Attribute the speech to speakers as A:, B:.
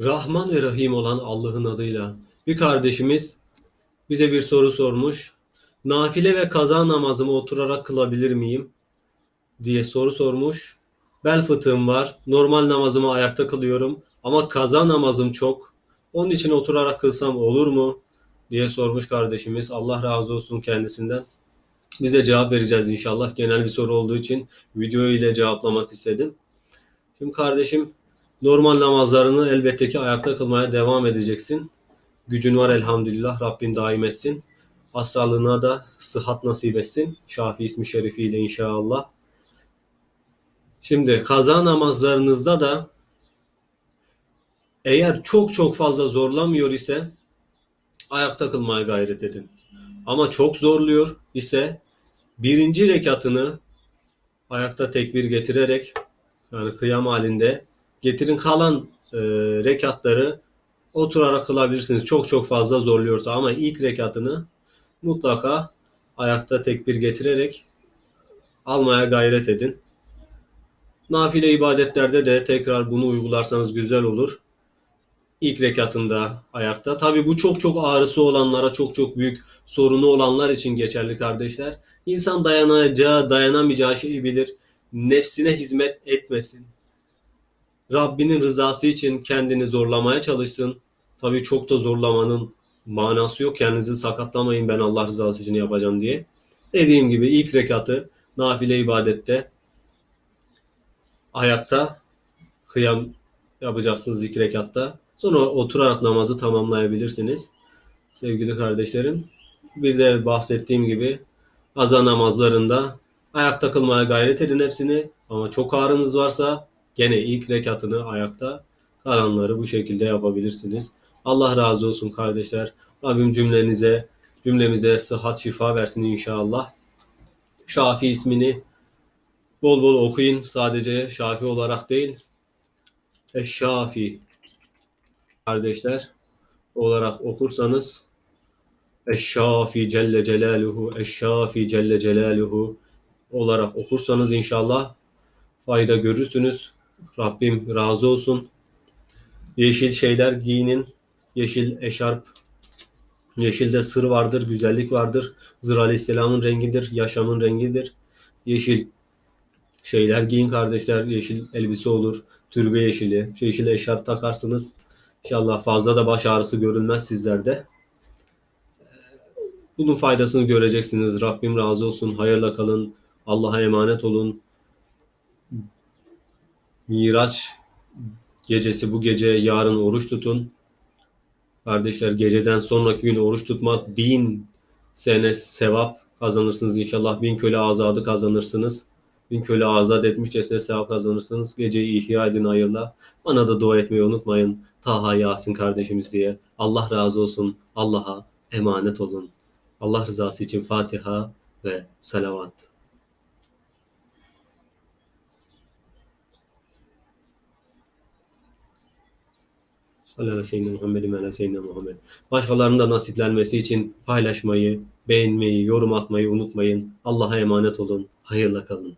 A: Rahman ve Rahim olan Allah'ın adıyla. Bir kardeşimiz bize bir soru sormuş. Nafile ve kaza namazımı oturarak kılabilir miyim? diye soru sormuş. Bel fıtığım var. Normal namazımı ayakta kılıyorum ama kaza namazım çok. Onun için oturarak kılsam olur mu? diye sormuş kardeşimiz. Allah razı olsun kendisinden. Bize cevap vereceğiz inşallah. Genel bir soru olduğu için video ile cevaplamak istedim. Şimdi kardeşim normal namazlarını elbette ki ayakta kılmaya devam edeceksin. Gücün var elhamdülillah. Rabbin daim etsin. Hastalığına da sıhhat nasip etsin. Şafi ismi şerifiyle inşallah. Şimdi kaza namazlarınızda da eğer çok çok fazla zorlamıyor ise ayakta kılmaya gayret edin. Ama çok zorluyor ise birinci rekatını ayakta tekbir getirerek yani kıyam halinde getirin kalan e, rekatları oturarak kılabilirsiniz. Çok çok fazla zorluyorsa ama ilk rekatını mutlaka ayakta tekbir getirerek almaya gayret edin. Nafile ibadetlerde de tekrar bunu uygularsanız güzel olur. İlk rekatında ayakta. Tabi bu çok çok ağrısı olanlara, çok çok büyük sorunu olanlar için geçerli kardeşler. İnsan dayanacağı, dayanamayacağı şeyi bilir. Nefsine hizmet etmesin. Rabbinin rızası için kendini zorlamaya çalışsın. Tabii çok da zorlamanın manası yok. Kendinizi sakatlamayın ben Allah rızası için yapacağım diye. Dediğim gibi ilk rekatı nafile ibadette ayakta kıyam yapacaksınız ilk rekatta. Sonra oturarak namazı tamamlayabilirsiniz. Sevgili kardeşlerim. Bir de bahsettiğim gibi azan namazlarında ayakta kılmaya gayret edin hepsini. Ama çok ağrınız varsa gene ilk rekatını ayakta kalanları bu şekilde yapabilirsiniz. Allah razı olsun kardeşler. Rabbim cümlenize, cümlemize sıhhat şifa versin inşallah. Şafi ismini bol bol okuyun. Sadece Şafi olarak değil. Eşşafi kardeşler olarak okursanız Eşşafi Celle Celaluhu Eşşafi Celle Celaluhu olarak okursanız inşallah fayda görürsünüz. Rabbim razı olsun. Yeşil şeyler giyinin. Yeşil eşarp. Yeşilde sır vardır, güzellik vardır. Zır Aleyhisselam'ın rengidir, yaşamın rengidir. Yeşil şeyler giyin kardeşler. Yeşil elbise olur. Türbe yeşili. Yeşil eşarp takarsınız. İnşallah fazla da baş ağrısı görünmez sizlerde. Bunun faydasını göreceksiniz. Rabbim razı olsun. Hayırla kalın. Allah'a emanet olun. Miraç gecesi bu gece yarın oruç tutun. Kardeşler geceden sonraki gün oruç tutmak bin sene sevap kazanırsınız inşallah. Bin köle azadı kazanırsınız. Bin köle azat etmişçesine sevap kazanırsınız. Geceyi ihya edin hayırla. Bana da dua etmeyi unutmayın. Taha Yasin kardeşimiz diye. Allah razı olsun. Allah'a emanet olun. Allah rızası için Fatiha ve salavat. Aleyhi ve sellem Muhammedin ve ala seyyidina Muhammed. Başkalarının da nasiplenmesi için paylaşmayı, beğenmeyi, yorum atmayı unutmayın. Allah'a emanet olun. Hayırla kalın.